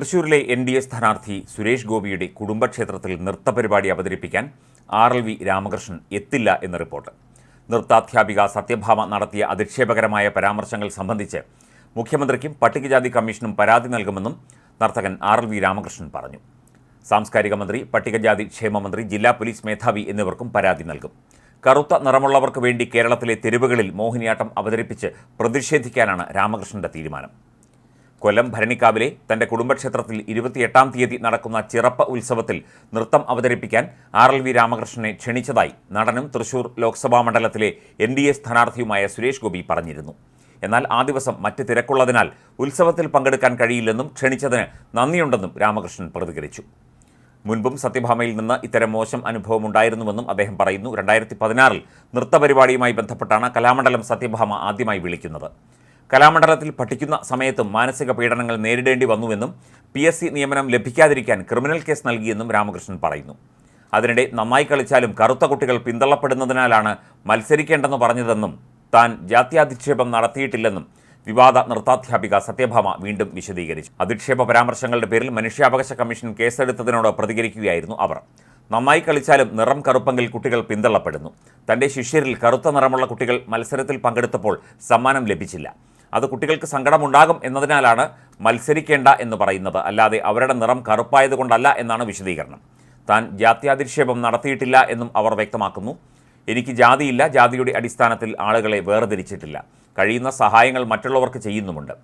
തൃശൂരിലെ N D A സ്ഥാനാർത്ഥി സുരേഷ് ഗോപിയുടെ കുടുംബക്ഷേത്രത്തിൽ നൃത്തപരിപാടി അവതരിപ്പിക്കാൻ ആർ എൽ വി രാമകൃഷ്ണൻ എത്തില്ല എന്ന റിപ്പോർട്ട്. നൃത്താധ്യാപിക സത്യഭാമ നടത്തിയ അധിക്ഷേപകരമായ പരാമർശങ്ങൾ സംബന്ധിച്ച് മുഖ്യമന്ത്രിക്കും പട്ടികജാതി കമ്മീഷനും പരാതി നൽകുമെന്നും നർത്തകൻ ആർ എൽ വി രാമകൃഷ്ണൻ പറഞ്ഞു. സാംസ്കാരിക മന്ത്രി പട്ടികജാതി ക്ഷേമമന്ത്രി ജില്ലാ പോലീസ് മേധാവി എന്നിവർക്കും പരാതി നൽകും. കറുത്ത നിറമുള്ളവർക്ക് വേണ്ടി കേരളത്തിലെ തെരുവുകളിൽ മോഹിനിയാട്ടം അവതരിപ്പിച്ച് പ്രതിഷേധിക്കാനാണ് രാമകൃഷ്ണന്റെ തീരുമാനം. കൊല്ലം ഭരണിക്കാവിലെ തന്റെ കുടുംബക്ഷേത്രത്തിൽ ഇരുപത്തിയെട്ടാം തീയതി നടക്കുന്ന ചിറപ്പ ഉത്സവത്തിൽ നൃത്തം അവതരിപ്പിക്കാൻ ആർ എൽ വി രാമകൃഷ്ണനെ ക്ഷണിച്ചതായി നടനും തൃശൂർ ലോക്സഭാ മണ്ഡലത്തിലെ എൻ ഡി എ സ്ഥാനാർത്ഥിയുമായ സുരേഷ് ഗോപി പറഞ്ഞിരുന്നു. എന്നാൽ ആ ദിവസം മറ്റ് തിരക്കുള്ളതിനാൽ ഉത്സവത്തിൽ പങ്കെടുക്കാൻ കഴിയില്ലെന്നും ക്ഷണിച്ചതിന് നന്ദിയുണ്ടെന്നും രാമകൃഷ്ണൻ പ്രതികരിച്ചു. മുൻപും സത്യഭാമയിൽ നിന്ന് ഇത്തരം മോശം അനുഭവം ഉണ്ടായിരുന്നുവെന്നും അദ്ദേഹം പറയുന്നു. രണ്ടായിരത്തി പതിനാറിൽ നൃത്തപരിപാടിയുമായി ബന്ധപ്പെട്ടാണ് കലാമണ്ഡലം സത്യഭാമ ആദ്യമായി വിളിക്കുന്നത്. കലാമണ്ഡലത്തിൽ പഠിക്കുന്ന സമയത്തും മാനസിക പീഡനങ്ങൾ നേരിടേണ്ടി വന്നുവെന്നും പി എസ് സി നിയമനം ലഭിക്കാതിരിക്കാൻ ക്രിമിനൽ കേസ് നൽകിയെന്നും രാമകൃഷ്ണൻ പറയുന്നു. അതിനിടെ നന്നായി കളിച്ചാലും കറുത്ത കുട്ടികൾ പിന്തള്ളപ്പെടുന്നതിനാലാണ് മത്സരിക്കേണ്ടെന്ന് പറഞ്ഞതെന്നും താൻ ജാത്യാധിക്ഷേപം നടത്തിയിട്ടില്ലെന്നും വിവാദ നൃത്താധ്യാപിക സത്യഭാമ വീണ്ടും വിശദീകരിച്ചു. അധിക്ഷേപ പരാമർശങ്ങളുടെ പേരിൽ മനുഷ്യാവകാശ കമ്മീഷൻ കേസെടുത്തതിനോട് പ്രതികരിക്കുകയായിരുന്നു അവർ. നന്നായി കളിച്ചാലും നിറം കറുപ്പെങ്കിൽ കുട്ടികൾ പിന്തള്ളപ്പെടുന്നു. തന്റെ ശിഷ്യരിൽ കറുത്ത നിറമുള്ള കുട്ടികൾ മത്സരത്തിൽ പങ്കെടുത്തപ്പോൾ സമ്മാനം ലഭിച്ചില്ല. അത് കുട്ടികൾക്ക് സങ്കടമുണ്ടാകും എന്നതിനാലാണ് മത്സരിക്കേണ്ട എന്ന് പറയുന്നത്. അല്ലാതെ അവരുടെ നിറം കറുപ്പായതുകൊണ്ടല്ല എന്നാണ് വിശദീകരണം. താൻ ജാത്യാധിക്ഷേപം നടത്തിയിട്ടില്ല എന്നും അവർ വ്യക്തമാക്കുന്നു. എനിക്ക് ജാതിയില്ല ജാതിയുടെ അടിസ്ഥാനത്തിൽ ആളുകളെ വേർതിരിച്ചിട്ടില്ല. കഴിയുന്ന സഹായങ്ങൾ മറ്റുള്ളവർക്ക് ചെയ്യുന്നുമുണ്ട്.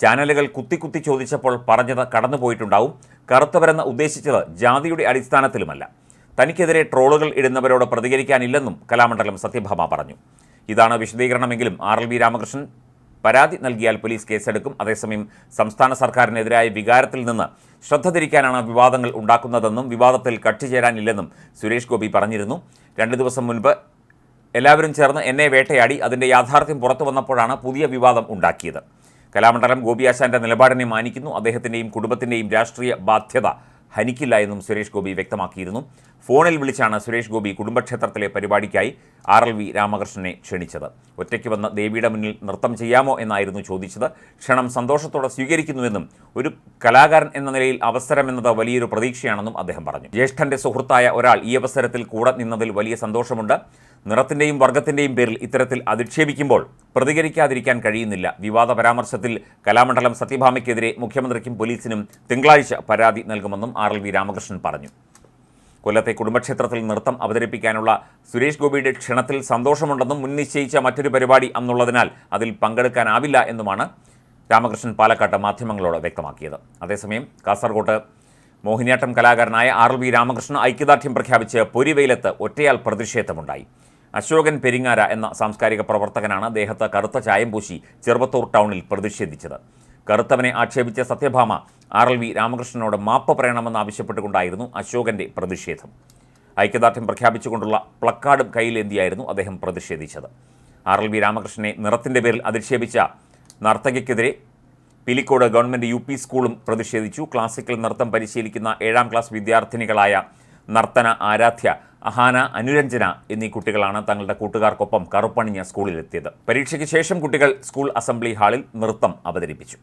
ചാനലുകൾ കുത്തി കുത്തി ചോദിച്ചപ്പോൾ പറഞ്ഞത് കടന്നുപോയിട്ടുണ്ടാവും. കറുത്തവരെന്ന് ഉദ്ദേശിച്ചത് ജാതിയുടെ അടിസ്ഥാനത്തിലുമല്ല. തനിക്കെതിരെ ട്രോളുകൾ ഇടുന്നവരോട് പ്രതികരിക്കാനില്ലെന്നും കലാമണ്ഡലം സത്യഭാമ പറഞ്ഞു. ഇതാണ് വിശദീകരണമെങ്കിലും ആർ എൽ വി രാമകൃഷ്ണൻ പരാതി നൽകിയാൽ പോലീസ് കേസെടുക്കും. അതേസമയം സംസ്ഥാന സർക്കാരിനെതിരായ വികാരത്തിൽ നിന്ന് ശ്രദ്ധ തിരിക്കാനാണ് വിവാദങ്ങൾ ഉണ്ടാക്കുന്നതെന്നും വിവാദത്തിൽ കക്ഷി ചേരാനില്ലെന്നും സുരേഷ് ഗോപി പറഞ്ഞിരുന്നു. രണ്ട് ദിവസം മുൻപ് എല്ലാവരും ചേർന്ന് എന്നെ വേട്ടയാടി അതിന്റെ യാഥാർത്ഥ്യം പുറത്തു വന്നപ്പോഴാണ് പുതിയ വിവാദം ഉണ്ടാക്കിയത്. കലാമണ്ഡലം ഗോപി ആശാന്റെ നിലപാടിനെ മാനിക്കുന്നു. അദ്ദേഹത്തിന്റെയും കുടുംബത്തിന്റെയും രാഷ്ട്രീയ ബാധ്യത ഹനിക്കില്ല എന്നും സുരേഷ് ഗോപി വ്യക്തമാക്കിയിരുന്നു. ഫോണിൽ വിളിച്ചാണ് സുരേഷ് ഗോപി കുടുംബക്ഷേത്രത്തിലെ പരിപാടിക്കായി ആർ എൽ വി രാമകൃഷ്ണനെ ക്ഷണിച്ചത്. ഒറ്റയ്ക്ക് വന്ന് ദേവിയുടെ മുന്നിൽ നൃത്തം ചെയ്യാമോ എന്നായിരുന്നു ചോദിച്ചത്. ക്ഷണം സന്തോഷത്തോടെ സ്വീകരിക്കുന്നുവെന്നും ഒരു കലാകാരൻ എന്ന നിലയിൽ അവസരം അവസരമെന്നത് വലിയൊരു പ്രതീക്ഷയാണെന്നും അദ്ദേഹം പറഞ്ഞു. ജ്യേഷ്ഠന്റെ സുഹൃത്തായ ഒരാൾ ഈ അവസരത്തിൽ കൂടെ നിന്നതിൽ വലിയ സന്തോഷമുണ്ട്. നിറത്തിന്റെയും വർഗത്തിന്റെയും പേരിൽ ഇത്തരത്തിൽ അധിക്ഷേപിക്കുമ്പോൾ പ്രതികരിക്കാതിരിക്കാൻ കഴിയുന്നില്ല. വിവാദ പരാമർശത്തിൽ കലാമണ്ഡലം സത്യഭാമയ്ക്കെതിരെ മുഖ്യമന്ത്രിക്കും പോലീസിനും തിങ്കളാഴ്ച പരാതി നൽകുമെന്നും ആർ എൽ വി രാമകൃഷ്ണൻ പറഞ്ഞു. കൊല്ലത്തെ കുടുംബക്ഷേത്രത്തിൽ നൃത്തം അവതരിപ്പിക്കാനുള്ള സുരേഷ് ഗോപിയുടെ ക്ഷണത്തിൽ സന്തോഷമുണ്ടെന്നും മുൻനിശ്ചയിച്ച മറ്റൊരു പരിപാടി അന്നുള്ളതിനാൽ അതിൽ പങ്കെടുക്കാനാവില്ല എന്നുമാണ് രാമകൃഷ്ണൻ പാലക്കാട്ട് മാധ്യമങ്ങളോട് വ്യക്തമാക്കിയത്. അതേസമയം കാസർകോട്ട് മോഹിനിയാട്ടം കലാകാരനായ ആർ വി രാമകൃഷ്ണൻ ഐക്യദാർഢ്യം പ്രഖ്യാപിച്ച് പൊരിവെയിലത്ത് ഒറ്റയാൽ പ്രതിഷേധമുണ്ടായി. അശോകൻ പെരിങ്ങാര എന്ന സാംസ്കാരിക പ്രവർത്തകനാണ് ദേഹത്ത് കറുത്ത ചായം പൂശി ചെറുവത്തൂർ ടൗണിൽ പ്രതിഷേധിച്ചത്. കറുത്തവനെ ആക്ഷേപിച്ച സത്യഭാമ ആർ എൽ വി രാമകൃഷ്ണനോട് മാപ്പ് പറയണമെന്ന് ആവശ്യപ്പെട്ടുകൊണ്ടായിരുന്നു അശോകന്റെ പ്രതിഷേധം. ഐക്യദാർഢ്യം പ്രഖ്യാപിച്ചുകൊണ്ടുള്ള പ്ലക്കാർഡും കയ്യിലേന്തിയായിരുന്നു അദ്ദേഹം പ്രതിഷേധിച്ചത്. ആർ എൽ വി രാമകൃഷ്ണനെ നിറത്തിന്റെ പേരിൽ അധിക്ഷേപിച്ച നർത്തകയ്ക്കെതിരെ പിലിക്കോട് ഗവൺമെന്റ് യു പി സ്കൂളും പ്രതിഷേധിച്ചു. ക്ലാസിക്കൽ നൃത്തം പരിശീലിക്കുന്ന ഏഴാം ക്ലാസ് വിദ്യാർത്ഥിനികളായ നർത്തന ആരാധ്യ അഹാന അനുരഞ്ജന എന്നീ കുട്ടികളാണ് തങ്ങളുടെ കൂട്ടുകാർക്കൊപ്പം കറുപ്പണിഞ്ഞ സ്കൂളിലെത്തിയത്. പരീക്ഷയ്ക്ക് ശേഷം കുട്ടികൾ സ്കൂൾ അസംബ്ലി ഹാളിൽ നൃത്തം അവതരിപ്പിച്ചു.